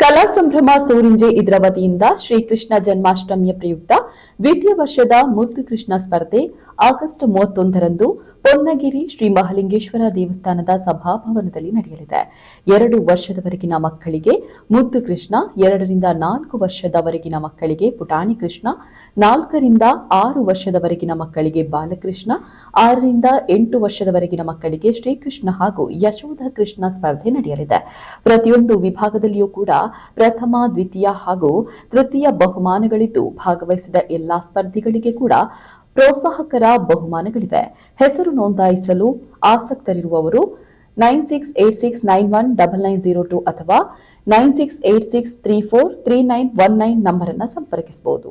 ಕಲಾ ಸಂಭ್ರಮ ಸೂರಿಂಜೆ ಇದರ ವತಿಯಿಂದ ಶ್ರೀಕೃಷ್ಣ ಜನ್ಮಾಷ್ಟಮಿಯ ಪ್ರಯುಕ್ತ ದ್ವಿತೀಯ ವರ್ಷದ ಮುದ್ದು ಕೃಷ್ಣ ಸ್ಪರ್ಧೆ ಆಗಸ್ಟ್ ಮೂವತ್ತೊಂದರಂದು ಪೊನ್ನಗಿರಿ ಶ್ರೀ ಮಹಾಲಿಂಗೇಶ್ವರ ದೇವಸ್ಥಾನದ ಸಭಾಭವನದಲ್ಲಿ ನಡೆಯಲಿದೆ. ಎರಡು ವರ್ಷದವರೆಗಿನ ಮಕ್ಕಳಿಗೆ ಮುದ್ದು ಕೃಷ್ಣ ಎರಡರಿಂದ ನಾಲ್ಕು ವರ್ಷದವರೆಗಿನ ಮಕ್ಕಳಿಗೆ ಪುಟಾಣಿ ಕೃಷ್ಣ ನಾಲ್ಕರಿಂದ ಆರು ವರ್ಷದವರೆಗಿನ ಮಕ್ಕಳಿಗೆ ಬಾಲಕೃಷ್ಣ, ಆರರಿಂದ ಎಂಟು ವರ್ಷದವರೆಗಿನ ಮಕ್ಕಳಿಗೆ ಶ್ರೀಕೃಷ್ಣ ಹಾಗೂ ಯಶೋಧ ಕೃಷ್ಣ ಸ್ಪರ್ಧೆ ನಡೆಯಲಿದೆ. ಪ್ರತಿಯೊಂದು ವಿಭಾಗದಲ್ಲಿಯೂ ಕೂಡ ಪ್ರಥಮ, ದ್ವಿತೀಯ ಹಾಗೂ ತೃತೀಯ ಬಹುಮಾನಗಳಿದ್ದು ಭಾಗವಹಿಸಿದ ಎಲ್ಲಾ ಸ್ಪರ್ಧಿಗಳಿಗೆ ಕೂಡ ಪ್ರೋತ್ಸಾಹಕರ ಬಹುಮಾನಗಳಿವೆ. ಹೆಸರು ನೋಂದಾಯಿಸಲು ಆಸಕ್ತರಿರುವವರು nine six eight six nine one double nine zero two ಅಥವಾ nine six eight six three four three nine one nine ನಂಬರನ್ನು ಸಂಪರ್ಕಿಸಬಹುದು.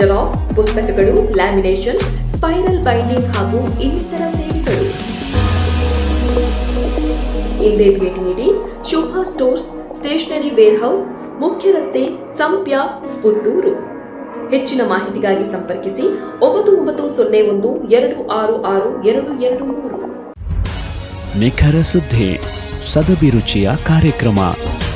ಜೆರಾಕ್ಸ್ ಪುಸ್ತಕಗಳು ಲ್ಯಾಮಿನೇಷನ್ ಸ್ಪೈರಲ್ ಬೈಂಡಿಂಗ್ ಹಾಗೂ ಇನ್ನಿತರ ಸೇವೆಗಳು. ಹಿಂದೆ ಭೇಟಿ ನೀಡಿ ಶೋಭಾ ಸ್ಟೋರ್ಸ್ ಸ್ಟೇಷನರಿ ವೇರ್ಹೌಸ್ ಮುಖ್ಯ ರಸ್ತೆ, ಸಂಪ್ಯ, ಪುತ್ತೂರು. ಹೆಚ್ಚಿನ ಮಾಹಿತಿಗಾಗಿ ಸಂಪರ್ಕಿಸಿ ಒಂಬತ್ತು ಒಂಬತ್ತು ಸೊನ್ನೆ ಒಂದು ಎರಡು ಆರು ಆರು ಎರಡು ಎರಡು ಮೂರು. ನಿಖರ ಸುದ್ದಿ, ಸದಭಿರುಚಿಯ ಕಾರ್ಯಕ್ರಮ.